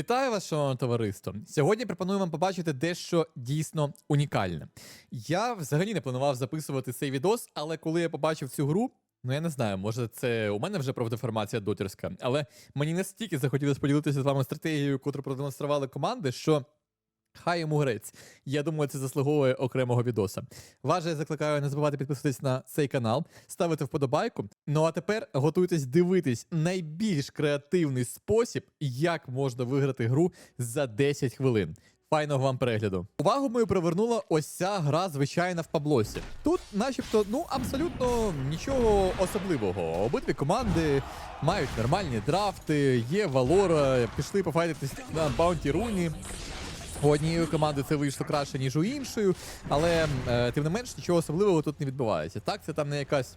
Вітаю вас, шановне товариство. Сьогодні пропоную вам побачити дещо дійсно унікальне. Я взагалі не планував записувати цей відос, але коли я побачив цю гру, ну я не знаю, може це у мене вже профдеформація дотерська, але мені настільки захотілося поділитися з вами стратегією, яку продемонстрували команди, що. Хай йому грець. Я думаю, це заслуговує окремого відоса. Вас же я закликаю не забувати підписатись на цей канал, ставити вподобайку. Ну а тепер готуйтесь дивитись найбільш креативний спосіб, як можна виграти гру за 10 хвилин. Файного вам перегляду. Увагу мою привернула ось ця гра звичайна в Паблосі. Тут, начебто, ну абсолютно нічого особливого. Обидві команди мають нормальні драфти, є Валора, пішли пофайтитись на Баунті Руні. У однієї команди це вийшло краще, ніж у іншої, але е, тим не менш нічого особливого тут не відбувається. Так, це там не якась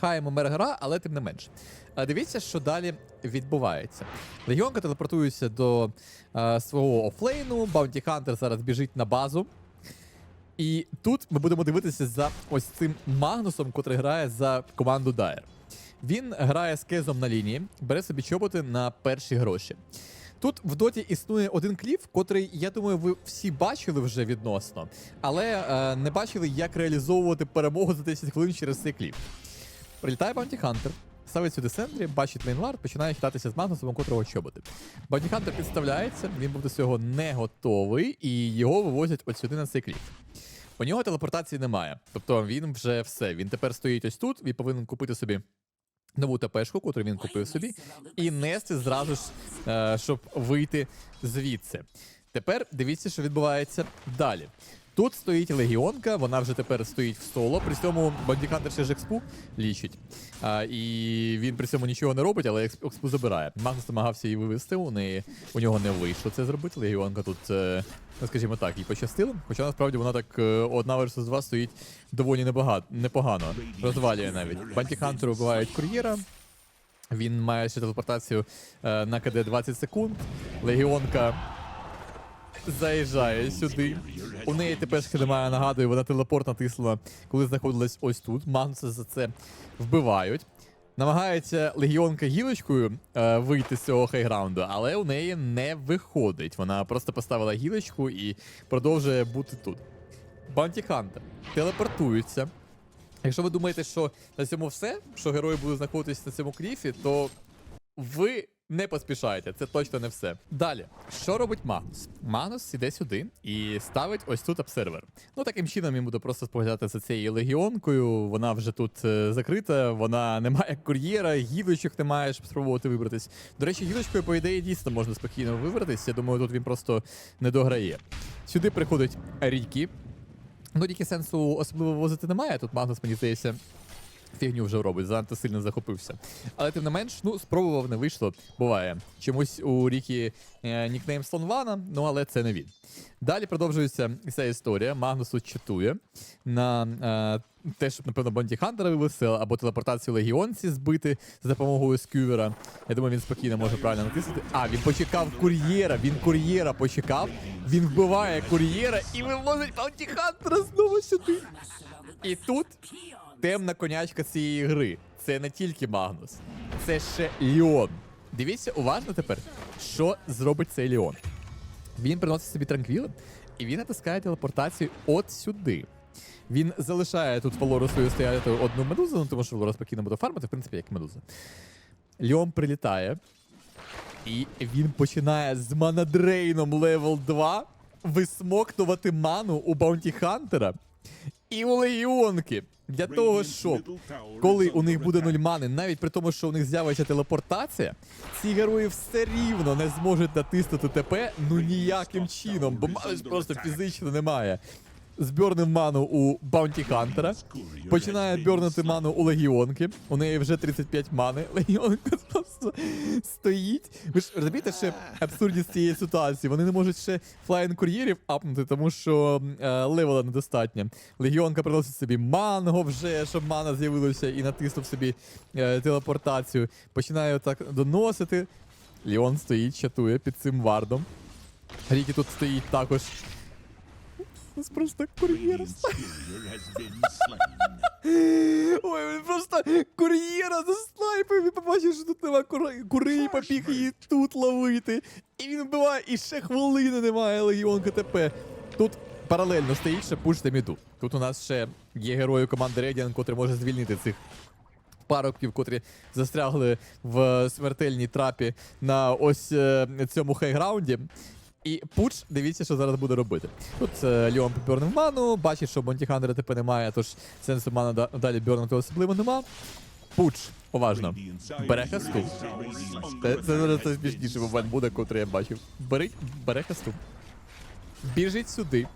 хай гра, але тим не менш. Е, дивіться, що далі відбувається. Легіонка телепортується до е, свого офлейну, Баунті Хантер зараз біжить на базу. І тут ми будемо дивитися за ось цим Магнусом, котрий грає за команду Дайер. Він грає з кезом на лінії, бере собі чоботи на перші гроші. Тут в доті існує один кліф, котрий, я думаю, ви всі бачили вже відносно, але е, не бачили, як реалізовувати перемогу за 10 хвилин через цей кліф. Прилітає Баунті Хантер, ставить сюди сендрі, бачить лейнвард, починає хитатися з Магнусом, котрого чоботи. Баунті Хантер підставляється, він був до цього не готовий, і його вивозять от сюди на цей кліф. У нього телепортації немає. Тобто він вже все. Він тепер стоїть ось тут, він повинен купити собі нову ТПшку, яку він купив собі, і нести зразу ж, е, щоб вийти звідси. Тепер дивіться, що відбувається далі. Тут стоїть легіонка, вона вже тепер стоїть в соло. При цьому бандікантер ще ж експу лічить. А, і він при цьому нічого не робить, але експу забирає. Магнус намагався її вивести, у неї у нього не вийшло це зробити. Легіонка тут, е, ну скажімо так, їй пощастило. Хоча насправді вона так е, одна versus два стоїть доволі небагато, непогано. Розвалює навіть. Бантіхантер вбивають кур'єра. Він має ще телепортацію е, на КД 20 секунд. Легіонка заїжджає сюди. У неї тепер немає, нагадую, вона телепорт натиснула, коли знаходилась ось тут. Магнуса за це вбивають. Намагається легіонка гілочкою е, вийти з цього хайграунду, але у неї не виходить. Вона просто поставила гілочку і продовжує бути тут. Баунті Хантер телепортується. Якщо ви думаєте, що на цьому все, що герої будуть знаходитися на цьому кліфі, то ви не поспішаєте, це точно не все. Далі, що робить Магнус? Магнус іде сюди і ставить ось тут обсервер. Ну таким чином він буде просто споглядати за цією легіонкою. Вона вже тут е, закрита, вона не має кур'єра, гілочок немає, щоб спробувати вибратись. До речі, гілочкою, по ідеї, дійсно можна спокійно вибратись. Я думаю, тут він просто не дограє. Сюди приходить Рікі. Ну, тільки сенсу особливо возити немає. Тут Магнус, мені здається, фігню вже робить, занадто сильно захопився. Але тим не менш, ну, спробував, не вийшло. Буває. Чомусь у Рікі е, нікнейм Слонвана, ну але це не він. Далі продовжується ця історія. Магнус тут читує на е, те, щоб, напевно, Бонді Хантера вивести, або телепортацію легіонці збити за допомогою скювера. Я думаю, він спокійно може правильно натиснути. А, він почекав кур'єра, він кур'єра почекав, він вбиває кур'єра і вивозить Бонді Хантера знову сюди. І тут темна конячка цієї гри. Це не тільки Магнус, це ще Ліон. Дивіться уважно тепер, що зробить цей Ліон. Він приносить собі транквіли, і він натискає телепортацію от сюди. Він залишає тут Валору свою стояти одну медузу, ну тому що Валора спокійно буде фармити, в принципі, як медуза. Ліон прилітає, і він починає з манадрейном левел 2 висмоктувати ману у Баунті Хантера і у Легіонки. Для того, щоб коли у них буде нуль мани, навіть при тому, що у них з'явиться телепортація, ці герої все рівно не зможуть натиснути ТП ну ніяким чином, бо просто фізично немає. Збернив ману у Баунті Хантера, починає бьорнути ману у Легіонки. У неї вже 35 мани. Легіонка просто стоїть. Ви ж розумієте, ще абсурдність цієї ситуації. Вони не можуть ще флайн кур'єрів апнути, тому що е, левела недостатньо. Легіонка приносить собі манго вже, щоб мана з'явилася, і натиснув собі е, телепортацію. Починає так доносити. Ліон стоїть, чатує під цим вардом. Рікі тут стоїть також. Нас просто кур'єр. Inferior has been slain. Ой, він просто кур'єра заснайпив і побачив, що тут нема кури, кури і побіг її тут ловити. І він вбиває, і ще хвилини немає Легіон КТП. Тут паралельно стоїть ще пуш та міду. Тут у нас ще є герої команди Radiant, котрий може звільнити цих парубків, котрі застрягли в смертельній трапі на ось е, цьому хейграунді. І Пуч, дивіться, що зараз буде робити. Тут е, Ліон попірнув ману, бачить, що Монтіхандера тепер немає, тож сенсу ману да- далі бьорнути особливо нема. Пуч, уважно. Бере хасту. Це, це зараз найсмішніший момент буде, котрий я бачив. Бери, бере хасту. Біжить сюди.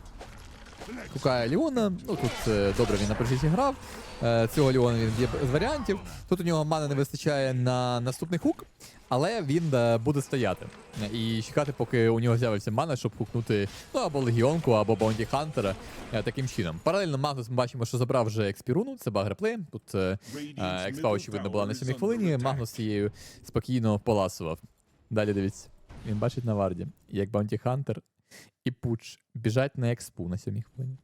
Шукає Ліона. Ну тут е, добре він на першій грав. Е, цього Ліона він б'є з варіантів. Тут у нього мани не вистачає на наступний хук, але він е, буде стояти і чекати, поки у нього з'явиться мана, щоб хукнути ну або легіонку, або Баунті Хантера. таким чином. Паралельно Магнус ми бачимо, що забрав вже експіруну, це баг реплей. Тут експа, очевидно, була на 7 хвилині. Магнус цією спокійно поласував. Далі дивіться. Він бачить на варді, як Баунті Хантер і Пуч біжать на експу на 7 хвилині.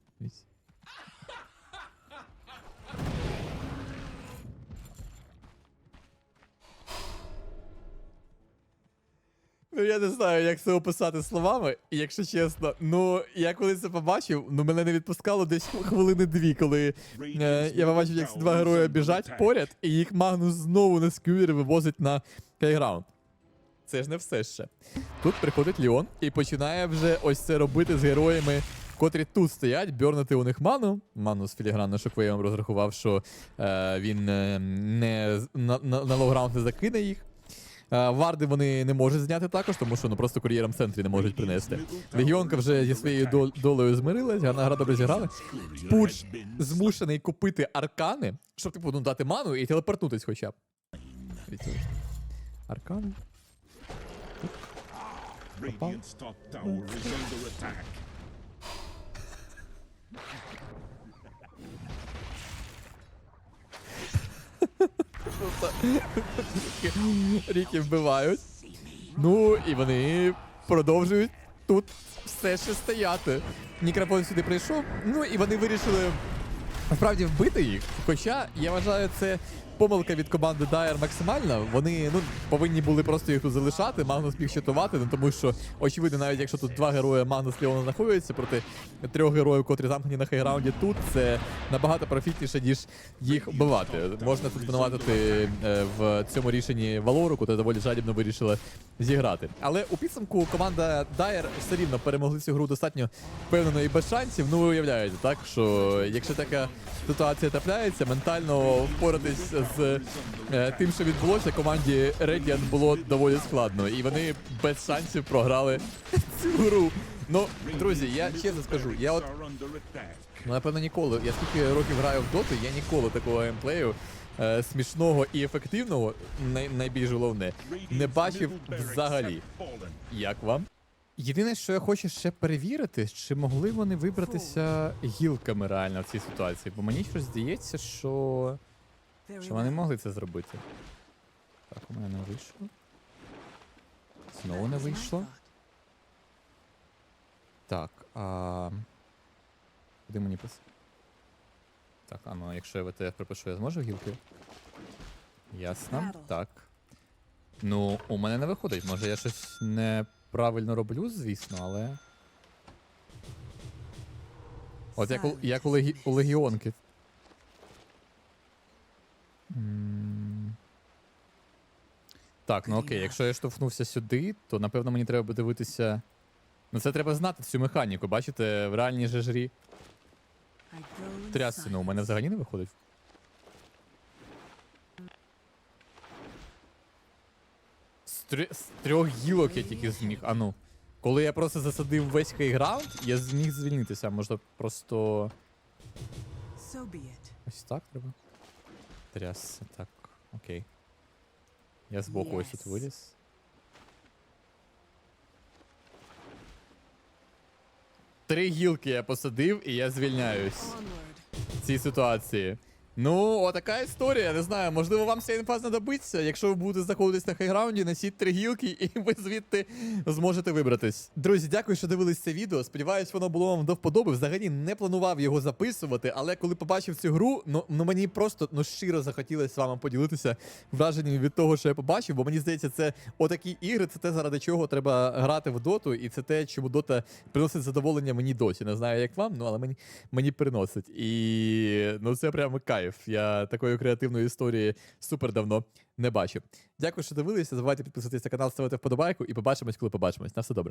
Ну, я не знаю, як це описати словами, і якщо чесно, ну я коли це побачив, ну мене не відпускало десь хвилини дві, коли е, я побачив, як ці два герої біжать поряд, і їх Магнус знову на скювері вивозить на кейграунд. Це ж не все ще. Тут приходить Ліон і починає вже ось це робити з героями, котрі тут стоять, бьорнути у них ману. Ману з філігранно шоквеєм розрахував, що е, він е, не на, на, на лоуграунд не закине їх. Е, Варди вони не можуть зняти також, тому що ну просто кур'єрам в центрі не можуть принести. Легіонка вже зі своєю дол- долею змирилась, гарна гра добре зіграли. Пуч змушений купити аркани, щоб типу ну, дати ману і телепортнутись хоча б. Аркани. Radiant's top tower is under attack. Ріки вбивають. Ну, і вони продовжують тут все ще стояти. Нікрафон сюди прийшов, ну і вони вирішили насправді вбити їх. Хоча я вважаю, це помилка від команди Dire максимальна. Вони ну, повинні були просто їх залишати. Магнус міг щитувати, ну тому що, очевидно, навіть якщо тут два герої Магнус Леона знаходяться проти трьох героїв, котрі замкнені на хейграунді тут, це набагато профітніше, ніж їх вбивати. Можна тут звинуватити е, в цьому рішенні Валору, котра доволі жадібно вирішила зіграти. Але у підсумку команда Dire все рівно перемогли цю гру достатньо впевнено і без шансів. Ну ви уявляєте, так що якщо така ситуація трапляється, ментально впоратись з е, тим, що відбулося, команді Radiant було доволі складно, і вони без шансів програли цю гру. Ну, друзі, я чесно скажу, я от напевно, ніколи. Я скільки років граю в доту, я ніколи такого геймплею е, смішного і ефективного, най- найбільш головне, не бачив взагалі. Як вам? Єдине, що я хочу ще перевірити, чи могли вони вибратися гілками реально в цій ситуації, бо мені щось здається, що, що вони могли це зробити. Так, у мене не вийшло. Знову не вийшло. Так, а. Куди мені пис? Так, а ну якщо я ВТФ припишу, я зможу гілки? Ясно. Так. Ну, у мене не виходить. Може я щось неправильно роблю, звісно, але. От як у, як у, легі, у легіонки. Так, ну окей, якщо я штовхнувся сюди, то напевно мені треба дивитися. Ну це треба знати цю механіку. Бачите, в реальній же жрі трясці, ну у мене взагалі не виходить. З, трьох- з трьох гілок я тільки зміг. А ну. Коли я просто засадив весь хейграунд, я зміг звільнитися. Може просто. Ось так треба. Трясся, так. Окей. Я збоку ось тут Yes. виліз. Три гілки я посадив і я звільняюсь в цій ситуації. Ну, отака історія. Не знаю, можливо, вам ця інфа знадобиться. Якщо ви будете знаходитись на хайграунді, носіть три гілки, і ви звідти зможете вибратись. Друзі, дякую, що дивились це відео. Сподіваюсь, воно було вам до вподоби. Взагалі не планував його записувати, але коли побачив цю гру, ну, ну мені просто ну щиро захотілося з вами поділитися враженнями від того, що я побачив, бо мені здається, це отакі ігри, це те, заради чого треба грати в доту, і це те, чому дота приносить задоволення мені досі. Не знаю, як вам, ну але мені, мені приносить. І ну це прямо кайф. Я такої креативної історії супер давно не бачив. Дякую, що дивилися. Забувайте підписатися на канал, ставити вподобайку і побачимось, коли побачимось. На все добре.